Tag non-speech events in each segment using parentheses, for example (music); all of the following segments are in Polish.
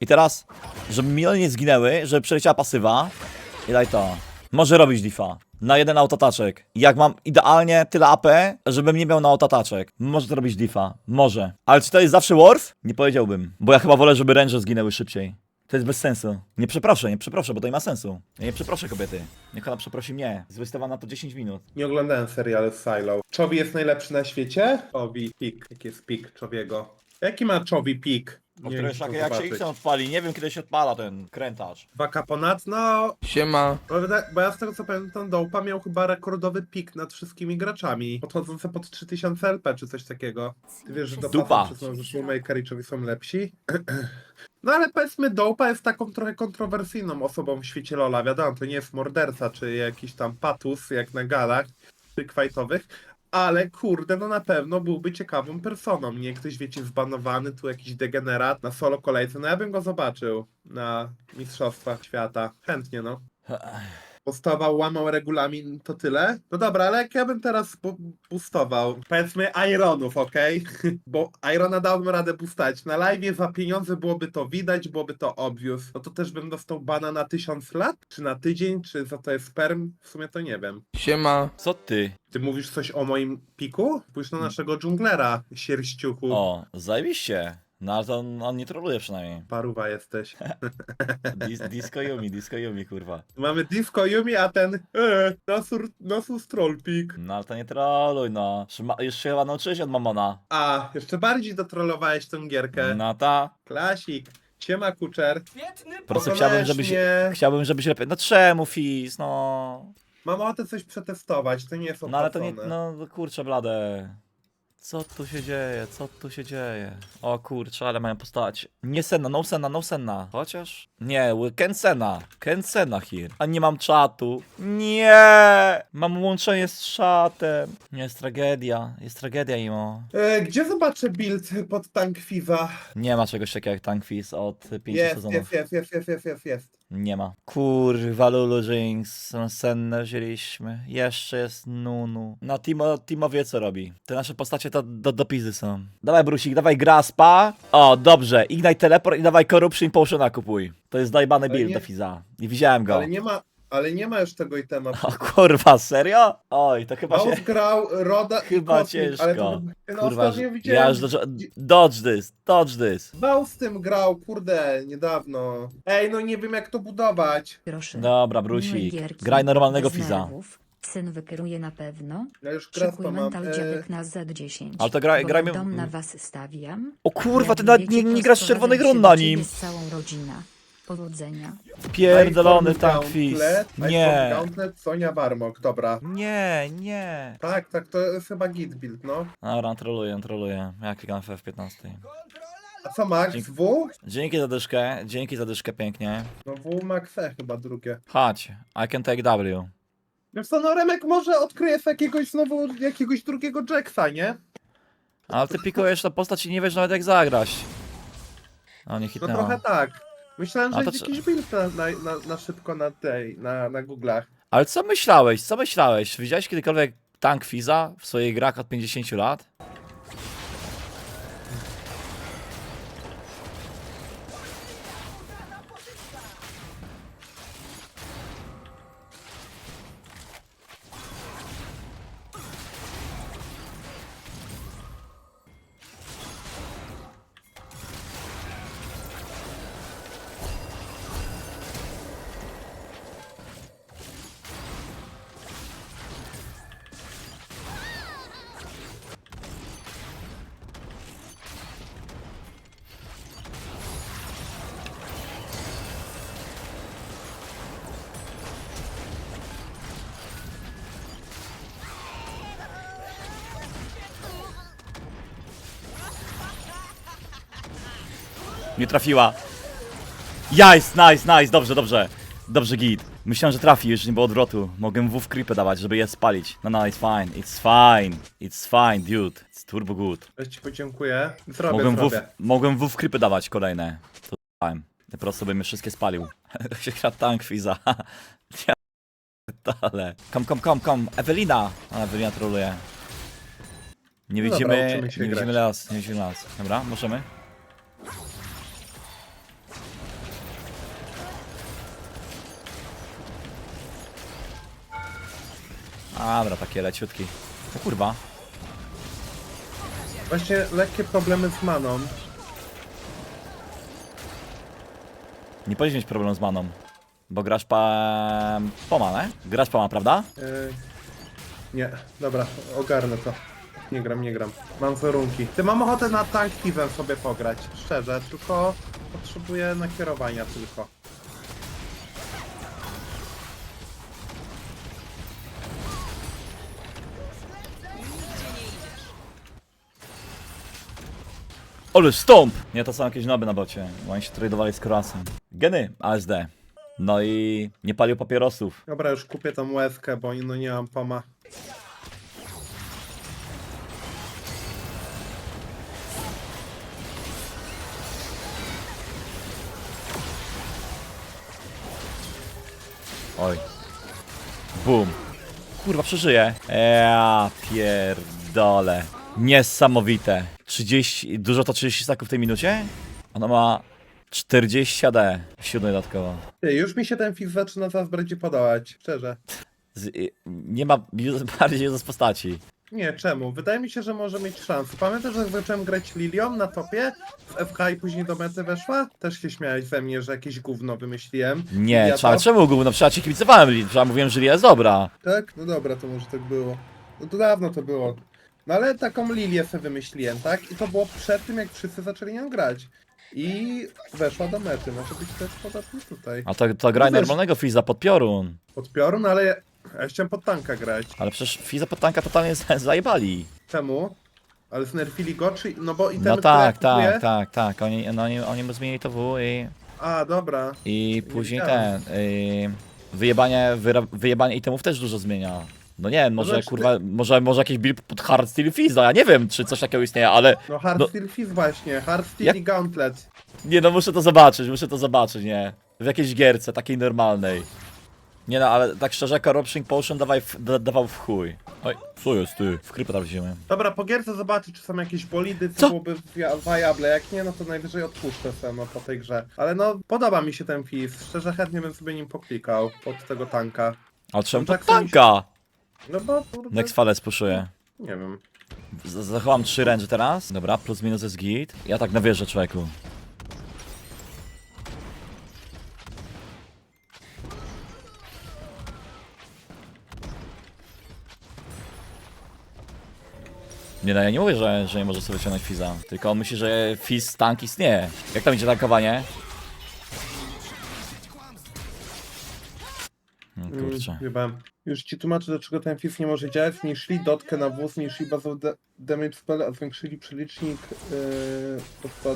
I teraz, żeby miliony nie zginęły, żeby przeleciała pasywa. I daj to. Może robić difa. Na jeden autotaczek. Jak mam idealnie tyle AP, żebym nie miał na autotaczek. Może to robić difa. Może. Ale czy to jest zawsze worth? Nie powiedziałbym. Bo ja chyba wolę, żeby ręże zginęły szybciej. To jest bez sensu. Nie przeproszę, nie przeproszę, bo to nie ma sensu. Ja nie przeproszę kobiety. Niech ona przeprosi mnie. Zwystawa na to 10 minut. Nie oglądałem serialu Silo. Czowi jest najlepszy na świecie? Czowi pik. Jaki jest pik Czowiego? Jaki ma Czowi pik? Nie które wiem, jak, się zobaczyć. X odpali, nie wiem kiedy się odpala ten krętacz. Dwa kaponat? No, Siema. bo, wyda- bo ja z tego co pamiętam, Dołpa miał chyba rekordowy pik nad wszystkimi graczami. Podchodzący pod 3000 LP czy coś takiego. Ty wiesz, że Dupa. Przyznał, że i Czowi są lepsi? (clears throat) No ale powiedzmy, Dołpa jest taką trochę kontrowersyjną osobą w świecie Lola. Wiadomo, to nie jest morderca, czy jakiś tam patus, jak na galach, czy kwajtowych. Ale kurde, no na pewno byłby ciekawą personą. Nie ktoś, wiecie, zbanowany, tu jakiś degenerat na solo kolejce. No ja bym go zobaczył na Mistrzostwach Świata. Chętnie, no. Postawał, łamał regulamin, to tyle. No dobra, ale jak ja bym teraz bu- boostował, powiedzmy Ironów, okej? (laughs) Bo Irona dałbym radę boostać. Na live za pieniądze byłoby to widać, byłoby to obvious. No to też bym dostał bana na tysiąc lat? Czy na tydzień? Czy za to jest sperm? W sumie to nie wiem. Siema. Co ty? Ty mówisz coś o moim piku? Pójdź na naszego dżunglera, sierściuchu. O, zajebiście. No ale to on, on nie troluje przynajmniej. Paruwa jesteś. (laughs) Dis, disco Yumi, disco Yumi, kurwa. Mamy Disco Yumi, a ten e, Nasur, Nasus Troll Pik. No ale to nie troluj, no. Już ma- Już się chyba nauczyłeś od Mamona. A, jeszcze bardziej dotrollowałeś tę gierkę. No ta. Klasik. Siema Kuczer. Po prostu chciałbym, żebyś... Koniecznie. Chciałbym, żebyś lepiej... No czemu, Fizz, no... Mam ochotę coś przetestować, to nie jest No ale to nie... opłacone. No kurczę, blade. Co tu się dzieje? Co tu się dzieje? O kurczę, ale mają postać. Nie Senna, no Senna, no Senna. Chociaż? Nie, ły- Ken Senna. Ken Senna here. A nie mam czatu. Nie! Mam łączenie z czatem. Nie, jest tragedia. Jest tragedia, imo. E, gdzie zobaczę build pod tank Fiza? Nie ma czegoś takiego jak Tank Fizz od pięciu Jest, sezonów. jest, jest, jest, jest, jest, jest, jest. Nie ma. Kurwa, Lulu Jinx, Sennę wzięliśmy. Jeszcze jest Nunu. No, Timo, Timo wie co robi. Te nasze postacie to do, do pizzy są. Dawaj Brusik, dawaj Graspa. O, dobrze. Ignite Teleport i dawaj Corruption Potiona kupuj. To jest dajbany Ale build nie- do Fiza. Nie widziałem go. Ale nie ma, ale nie ma już tego itema. O kurwa, serio? Oj, to chyba się... Maus grał, Roda Chyba Kosmik, ciężko. ale to, no, Kurwa, ostatnio widziałem, ja już do, dodge this, dodge this. Maus z tym grał, kurde, niedawno. Ej, no nie wiem jak to budować. Proszę. Dobra, Brusik. Graj normalnego Fiza. Syn wykieruje na pewno. Ja już Szykuj mam. mental E, dziadek na Z10. Ale to graj- bo grajmy- dom na was stawiam. O kurwa, ty nawet nie, nie grasz z czerwonych run się na nim. z całą rodzina. Powodzenia. Pierdolony iPhone. Gauntlet, iPhone Nie. Gauntlet, Sonia Barmok, dobra. Nie, nie. Tak, tak, to jest chyba git build, no. Dobra, troluję, troluję. Ja klikam w F15. A co Max? Dzięki. W? Dzięki za dyszkę, dzięki za dyszkę pięknie. No W Max E chyba drugie. Chodź, I can take W. Wiesz co, no Remek może odkryje jakiegoś znowu, jakiegoś drugiego Jacksa, nie? Ale ty pikujesz na postać i nie wiesz nawet jak zagrać. O, nie No hitnęła. trochę tak. Myślałem, A że to jest co- jakiś build na, na, na, na szybko na tej, na, na Google'ach. Ale co myślałeś, co myślałeś? Widziałeś kiedykolwiek Tank Fiza w swoich grach od 50 lat? Nie trafiła. Jest, nice, nice, dobrze, dobrze. Dobrze, git. Myślałem, że trafi, już nie było odwrotu. Mogę W creepy dawać, żeby je spalić. No, no, it's fine, it's fine. It's fine, dude. It's turbo good. Ja ci podziękuję. Zrobię, Mogłem w, zrobię. mogłem w creepy dawać kolejne. To dałem. Po prostu bym je wszystkie spalił. (laughs) się gra tank Fiza. (laughs) ja ale. Kom, kom, kom, kom. Ewelina. A, Ewelina troluje. Nie No dobra, widzimy, się nie grać. widzimy las, nie widzimy las. Dobra, możemy? Dobra, takie leciutki. O kurwa. Właśnie lekkie problemy z maną. Nie powinieneś mieć problemu z maną. Bo grasz pa... Poma, nie? Grasz Poma, prawda? Yy, nie, dobra, ogarnę to. Nie gram, nie gram. Mam warunki. Ty mam ochotę na tank sobie pograć, szczerze, tylko potrzebuję nakierowania tylko. Ole, stąp! Nie, to są jakieś noby na bocie. bo Oni się tradowali z Korasem. Geny, ASD. No i nie palił papierosów. Dobra, już kupię tą łezkę, bo no nie mam poma. Oj. Boom. Kurwa, przeżyję. Ja pierdolę. Niesamowite. 30, dużo to 30 staków w tej minucie? Ona ma 40 AD. Siódmy dodatkowo. Ty, już mi się ten fizz zaczyna coraz bardziej podobać, szczerze. Z, i- nie ma (laughs) bardziej z postaci. Nie, czemu? Wydaje mi się, że może mieć szansę. Pamiętasz, że jak zacząłem grać Lilią na topie w FK i później do mety weszła? Też się śmiałeś ze mnie, że jakieś gówno wymyśliłem. Nie, Ja trzeba, to- czemu gówno? Przecież ja ci kibicowałem, Lili, przecież ja mówiłem, że Lilia jest dobra. Tak? No dobra, to może tak było. No to dawno to było. No ale taką Lilię sobie wymyśliłem, tak? I to było przed tym, jak wszyscy zaczęli nią grać. I weszła do mety. Może być też podobnie tutaj. A to, to graj No wiesz- normalnego Fiza pod piorun. Pod piorun, ale ja, ja chciałem pod tanka grać. Ale przecież Fiza pod tanka totalnie z- (laughs) zajebali. Czemu? Ale znerfili go, czy... No bo i ten, No tak, tak, tak, tak. Oni, no, oni, oni mu zmienili to W i, A, dobra. i później ten. Y, wyjebanie, wyra, wyjebanie itemów też dużo zmienia. No nie wiem, może znaczy- kurwa, może, może jakiś build pod hard steel Fiza, ja nie wiem, czy coś takiego istnieje, ale No Hard No- Steel Fizz właśnie. Hard Steel Jak- i Gauntlet. Nie no, muszę to zobaczyć, muszę to zobaczyć, nie. W jakiejś gierce, takiej normalnej. Nie no, ale tak szczerze, Corruption Potion dawaj w, da, dawał w chuj. Oj, co jest ty? W krypę tam wziąłem. Dobra, po gierce zobaczyć, czy są jakieś bolidy, co, Co? byłoby via- viable. Jak nie, no to najwyżej odpuszczę sobie no, po tej grze. Ale no, podoba mi się ten Fizz. Szczerze, chętnie bym sobie nim poklikał pod tego tanka. Ale czemu No to tak sobie tanka? No bo, kurde, Next fale spuszuję. nie wiem. Z- Zachowam trzy range teraz. Dobra, plus minus jest git. Ja tak nawierzę człowieku. Nie no, ja nie mówię, że, że nie może sobie wyciągnąć Fiza. Tylko on myśli, że Fiz tank istnieje. Jak tam idzie tankowanie? Kurczę. Chyba. Już ci tłumaczę, dlaczego ten Fizz nie może działać. Zmniejszyli dotkę na wóz, zmniejszyli bazowy da- damage spell, a zwiększyli przelicznik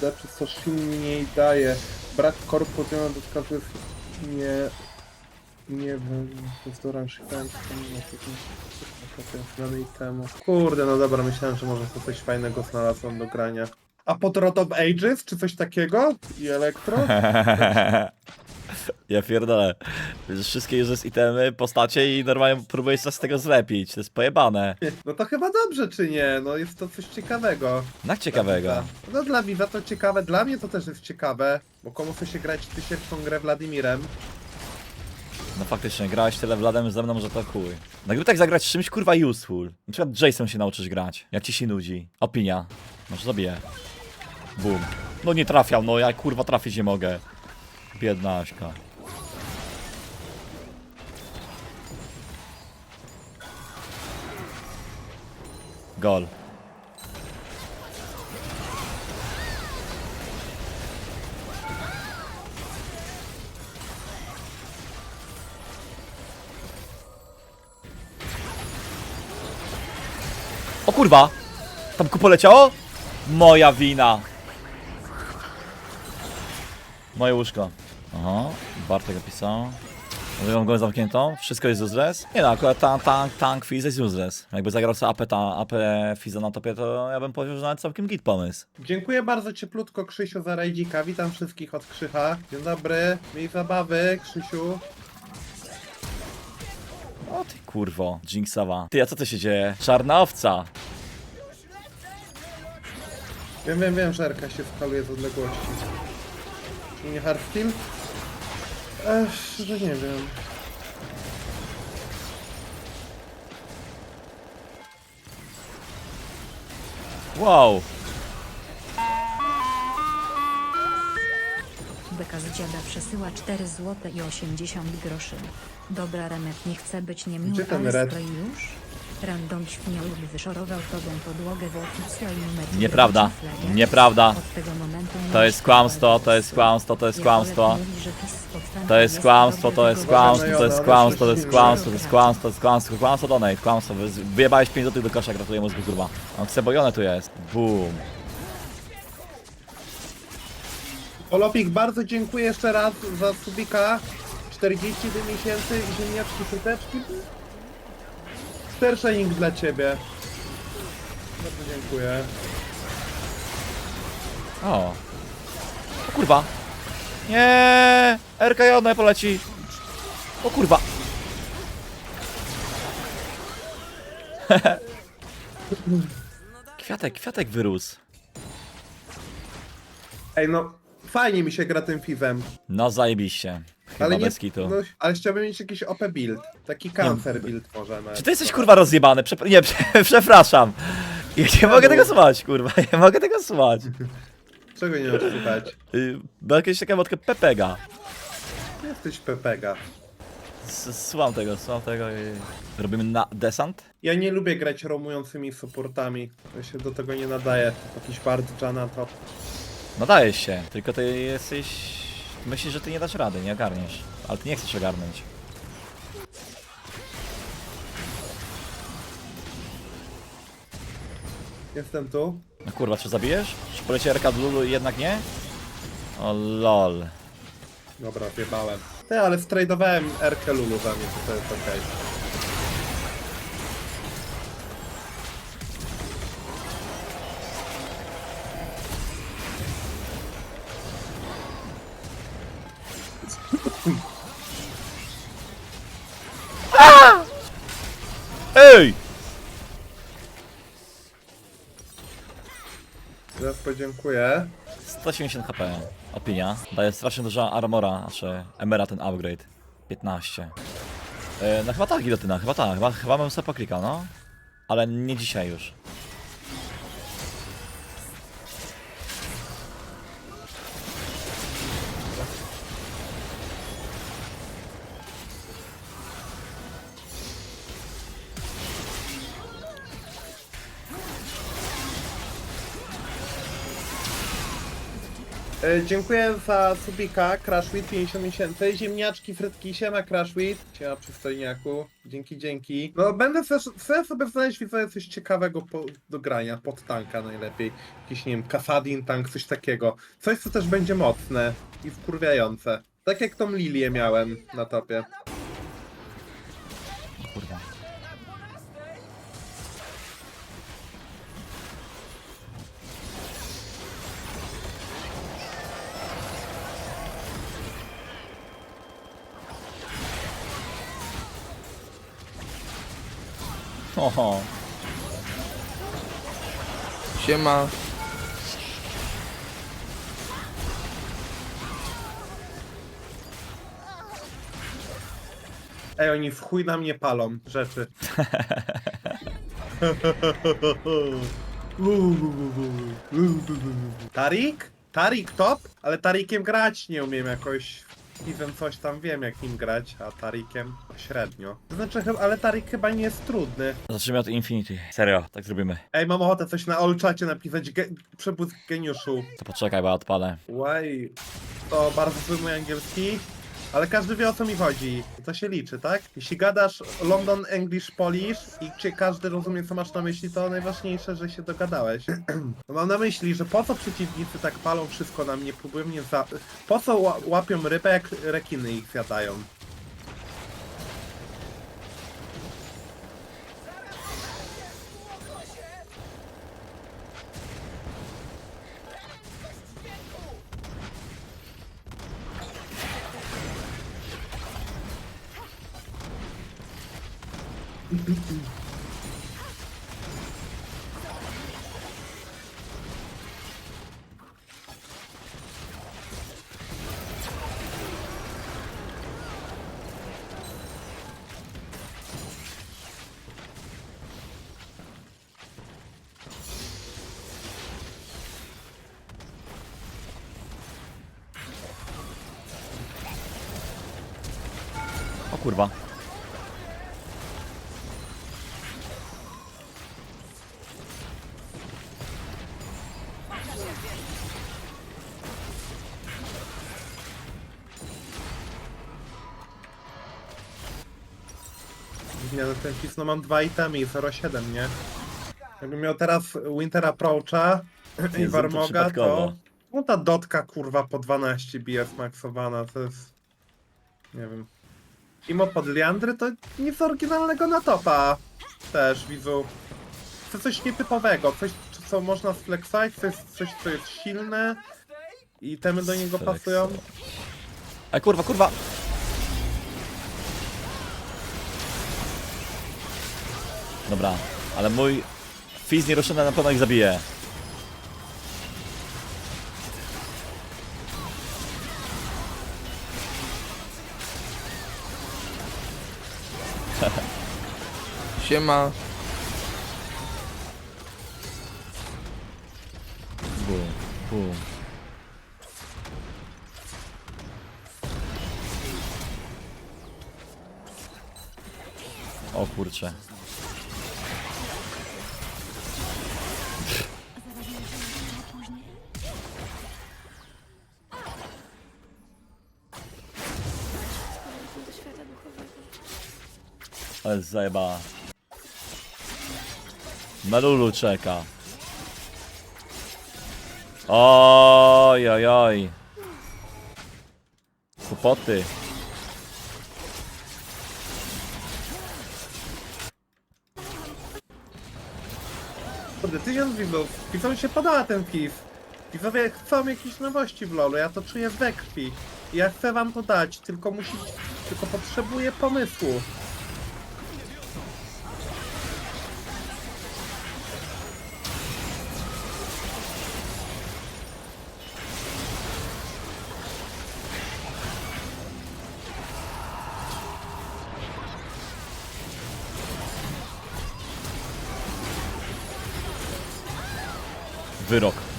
yy, przez co shield mniej daje. Brak korpu podzielona dotka to jest nie... Nie wiem, to jest do szukałem potencjalnej temu. Kurde, no dobra, myślałem, że może to coś fajnego znalazłem do grania. A pod Rod of Ages, czy coś takiego? I Elektro? (laughs) Ja pierdolę. Bierzesz Wszystkie uses itemy, postacie i normalnie próbujesz coś z tego zlepić. To jest pojebane. No to chyba dobrze, czy nie? No jest to coś ciekawego. Tak ciekawego. No dla Viva to ciekawe, dla mnie to też jest ciekawe, bo komu chce się grać tysięczną grę Władimirem. No faktycznie, grałeś tyle Wladem ze mną, że to chuj. No gdyby tak zagrać z czymś kurwa useful. Na przykład Jason się nauczysz grać. Jak ci się nudzi. Opinia. Może zabiję. Boom. No nie trafiał, no ja kurwa trafić nie mogę. Biedna Aśka. Gol. O kurwa! Tam ku poleciało? Moja wina. Moje łóżko. Aha, Bartek opisał. Mam go zamkniętą? Wszystko jest useless? Nie no, akurat tank, tank, tank Fizz jest useless. Jakby zagrał sobie AP, ta, AP Fizza na topie, to ja bym powiedział, że nawet całkiem git pomysł. Dziękuję bardzo cieplutko Krzysiu za rajdzika, witam wszystkich od Krzycha. Dzień dobry, miej zabawy Krzysiu. O ty kurwo, Jinxowa. Ty, a co to się dzieje? Czarna owca. Wiem, wiem, wiem, że się skaluje z odległości. Czy nie hardsteel? Ech, no nie wiem. Wow! Beka z dziada przesyła 4 zł i 80 groszy. Dobra Remek nie chce być niemiły, Gdzie ten ale już? Random lub wyszorował tobą podłogę w oficjalnym. Nieprawda. Nieprawda. To jest kłamstwo, to jest kłamstwo, to jest kłamstwo. To jest kłamstwo, to jest kłamstwo, to jest kłamstwo, to jest kłamstwo, to jest kłamstwo, to jest kłamstwo, kłamstwo, kłamstwo, donate, kłamstwo. Wy- Wyjebałeś 5 zł do kosza, gratuluję mózgu kurwa. On chce bojone tu jest. Boom. Olopik, bardzo dziękuję jeszcze raz za subika. 40 miesięcy i ziemniaczki, fryteczki. Stershening dla ciebie. Bardzo dziękuję. O. O kurwa. Nie. RKJ poleci. O kurwa. (laughs) Kwiatek, kwiatek wyrósł. Ej no, fajnie mi się gra tym fizem. No zajebiście. Chyba Ale nie, bez kitu. no, ale chciałbym mieć jakiś OP build. Taki cancer build możemy. Czy ty jesteś kurwa rozjebany? Przepra- nie, prze- (laughs) przepraszam. Ja nie mogę tego słuchać, kurwa. Nie mogę tego słuchać. Czego nie możesz słuchać? Y, Bo jakieś taka wodka Pepega. Jesteś Pepega. S- Słucham tego, słucham tego i... Robimy na desant? Ja nie lubię grać romującymi supportami. Ja się do tego nie nadaje. Jakiś bardzo Jana to. Nadaje się, tylko ty jesteś... Myślisz, że ty nie dasz rady, nie ogarniesz. Ale ty nie chcesz ogarnąć. Jestem tu. No kurwa, czy zabijesz? Czy poleci RK do Lulu i jednak nie? O lol. Dobra, wjebałem. Ty, ale stradowałem Erkę Lulu za mnie, to, to jest okej. Ej! Teraz podziękuję. 180 HP. Opinia. Daje strasznie dużo armora, znaczy Emera ten upgrade. 15. E, no chyba tak, gilotyna, chyba tak, chyba, chyba bym sobie poklikał, no. Ale nie dzisiaj już. E, dziękuję za subika, Crashwit 50 miesięcy, ziemniaczki, frytki, siema Crashwit, siema przystojniaku, dzięki, dzięki. No będę chcę sobie znaleźć widzowie coś ciekawego po, do grania, pod tanka najlepiej, jakiś nie wiem, Kasadin tank, coś takiego. Coś co też będzie mocne i wkurwiające. Tak jak tą lilię miałem na topie. Oho. Siema. Ej, oni w chuj na mnie palą rzeczy. (laughs) Tarik? Tarik top? Ale Tarikiem grać nie umiem jakoś. Even coś tam wiem jak nim grać, a Tarikiem średnio. To znaczy, chyba- ale Tarik chyba nie jest trudny. Zacznijmy od Infinity. Serio, tak zrobimy. Ej, mam ochotę coś na olczacie napisać. Ge przebłysk geniuszu. To poczekaj, bo ja odpalę. Łaj. To bardzo zły mój angielski. Ale każdy wie o co mi chodzi. To się liczy, tak? Jeśli gadasz London English Polish i cię każdy rozumie co masz na myśli, to najważniejsze, że się dogadałeś. No (clears throat) Mam na myśli, że po co przeciwnicy tak palą wszystko na mnie, próbują mnie za... Po co ła łapią rybę, jak rekiny ich zjadają? Curva. No mam dwa itemy i 0,7, nie? Jakbym miał teraz Winter Approacha i Warmoga, to... No ta dotka kurwa po 12 bije smaksowana, to jest... Nie wiem. Imo pod Liandry to nic oryginalnego na topa. Też, widzu. To coś nietypowego, coś co można sflexować, coś, coś co jest silne i temy do niego pasują. Ej, kurwa, kurwa! Dobra, ale mój Fizz nieruszony na pewno ich zabije. Siema. Bum, bum. O kurcze. Ale zajebała. Na Lulu czeka. Oj, oj, oj. Kłopoty. Kurde, tysiąc widzów. Widzom się podoba ten PiS. Widzowie chcą jakieś nowości w LoLu, ja to czuję we krwi. Ja chcę wam to dać, tylko musi... Tylko potrzebuję pomysłu.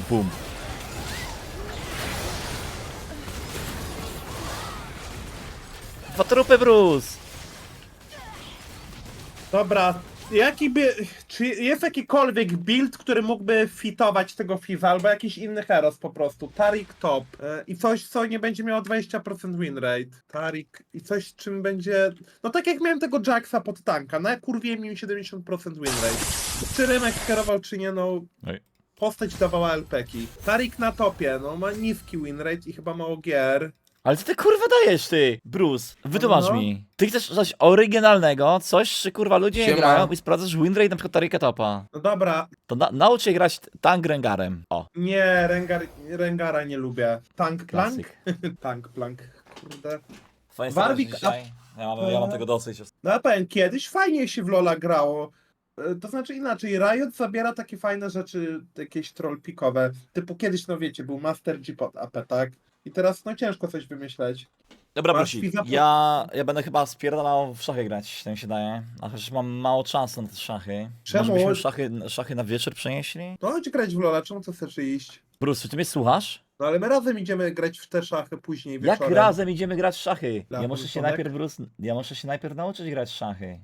Bum. Dwa trupy, Bruce! Dobra, jaki by... Czy jest jakikolwiek build, który mógłby fitować tego Fiza, albo jakiś inny heros po prostu? Tarik top. E, I coś, co nie będzie miało 20% win rate. Tarik i coś, czym będzie... No tak jak miałem tego Jacksa pod tanka, na kurwie mi 70% win rate. Czy Rymek kierował, czy nie, no... Oj. Postać dawała LPki. Tarik na topie, no ma niski win rate i chyba mało gier. Ale co ty kurwa dajesz ty, Bruce? Wytłumacz No. mi. Ty chcesz coś oryginalnego, coś, czy kurwa ludzie nie Siema. grają i sprawdzasz winrate na przykład Tarika Topa. No dobra, To na naucz się grać tank Rengarem. O, nie, Rengar, Rengara nie lubię. Tank plank? klasyk. (laughs) Tank plank, kurde. Fajnie Warwick, dzisiaj. Ja mam, ja mam tego dosyć. No ja powiem, kiedyś fajnie się w Lola grało. E, To znaczy inaczej, Riot zabiera takie fajne rzeczy, jakieś trollpikowe. Typu kiedyś, no wiecie, był Master G pod AP, tak? I teraz no ciężko coś wymyśleć. Dobra, po- ja, ja będę chyba spierdalał w szachy grać, tak mi się daje. A chociaż mam mało czasu na te szachy. Czemu? Może byśmy szachy, szachy na wieczór przenieśli? No chodź grać w Lola, czemu to chcesz iść? Bruce, czy ty mnie słuchasz? No ale my razem idziemy grać w te szachy później Jak wieczorem. razem idziemy grać w szachy? Dla Ja muszę się Bruce'onek? najpierw, Bruce, ja muszę się najpierw nauczyć grać w szachy.